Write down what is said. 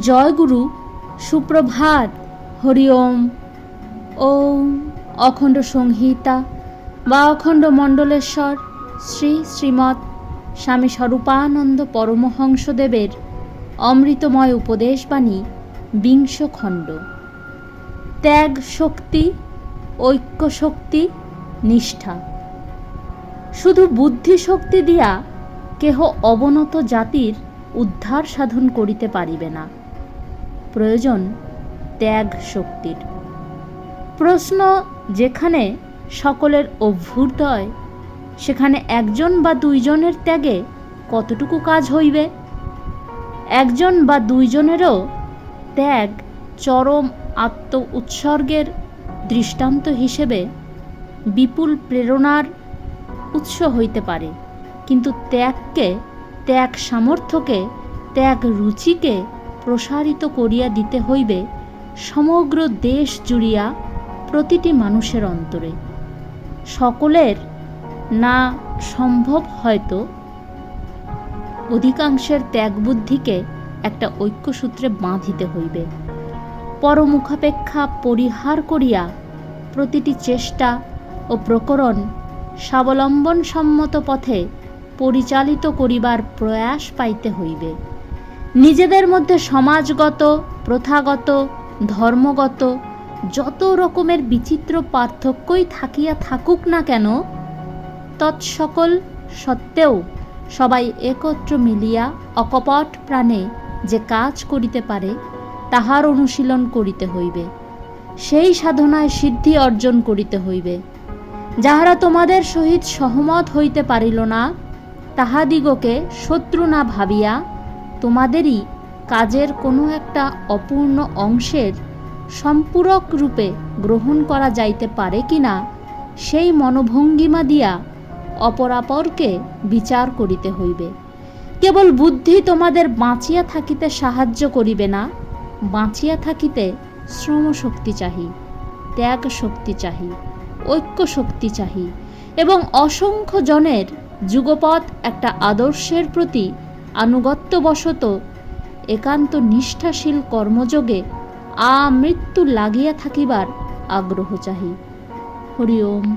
জয় গুরু সুপ্রভাত, হরি ওম। ওম অখণ্ড সংহিতা বা অখণ্ড মণ্ডলেশ্বর, শ্রী শ্রীমৎ স্বামী স্বরূপানন্দ পরমহংসদেবের অমৃতময় উপদেশবাণী বিংশ খণ্ড ত্যাগ শক্তি, ঐক্য শক্তি, নিষ্ঠা। শুধু বুদ্ধি শক্তি দিয়া কেহ অবনত জাতির উদ্ধার সাধন করিতে পারিবে না। প্রয়োজন ত্যাগ শক্তির। প্রশ্ন, যেখানে সকলের অভ্যুদয়, সেখানে একজন বা দুইজনের ত্যাগে কতটুকু কাজ হইবে? একজন বা দুইজনেরও ত্যাগ চরম আত্ম উৎসর্গের দৃষ্টান্ত হিসেবে বিপুল প্রেরণার উৎস হইতে পারে। কিন্তু ত্যাগকে ত্যাগ সামর্থ্যকে, ত্যাগ রুচিকে প্রসারিত করিয়া দিতে হইবে সমগ্র দেশ জুড়িয়া প্রতিটি মানুষের অন্তরে। সকলের না সম্ভব হয়তো অধিকাংশের ত্যাগবুদ্ধিকে একটা ঐক্যসূত্রে বাঁধিতে হইবে। পরমুখাপেক্ষা পরিহার করিয়া প্রতিটি চেষ্টা ও প্রকরণ স্বাবলম্বন সম্মত পথে পরিচালিত করিবার প্রয়াস পাইতে হইবে। নিজেদের মধ্যে সমাজগত, প্রথাগত, ধর্মগত যত রকমের বিচিত্র পার্থক্যই থাকিয়া থাকুক না কেন, তৎসকল সত্ত্বেও সবাই একত্র মিলিয়া অকপট প্রাণে যে কাজ করিতে পারে, তাহার অনুশীলন করিতে হইবে। সেই সাধনায় সিদ্ধি অর্জন করিতে হইবে। যাহারা তোমাদের সহিত সহমত হইতে পারিল না তাহাদিগকে শত্রু না ভাবিয়া তোমাদেরই কাজের কোনো একটা অপূর্ণ অংশের সম্পূরক রূপে গ্রহণ করা যাইতে পারে কিনা, সেই মনোভঙ্গিমা দিয়া অপরাপরকে বিচার করিতে হইবে। কেবল বুদ্ধি তোমাদের বাঁচিয়া থাকিতে সাহায্য করিবে না, বাঁচিয়া থাকিতে শ্রমশক্তি চাহি ত্যাগ শক্তি চাহি ঐক্য শক্তি চাহি এবং অসংখ্য জনের যুগপৎ একটা আদর্শের প্রতি আনুগত্যবশত একান্ত নিষ্ঠাশীল কর্মযোগে আমৃত্যু লাগিয়া থাকিবার আগ্রহ চাহি। হরি ওম।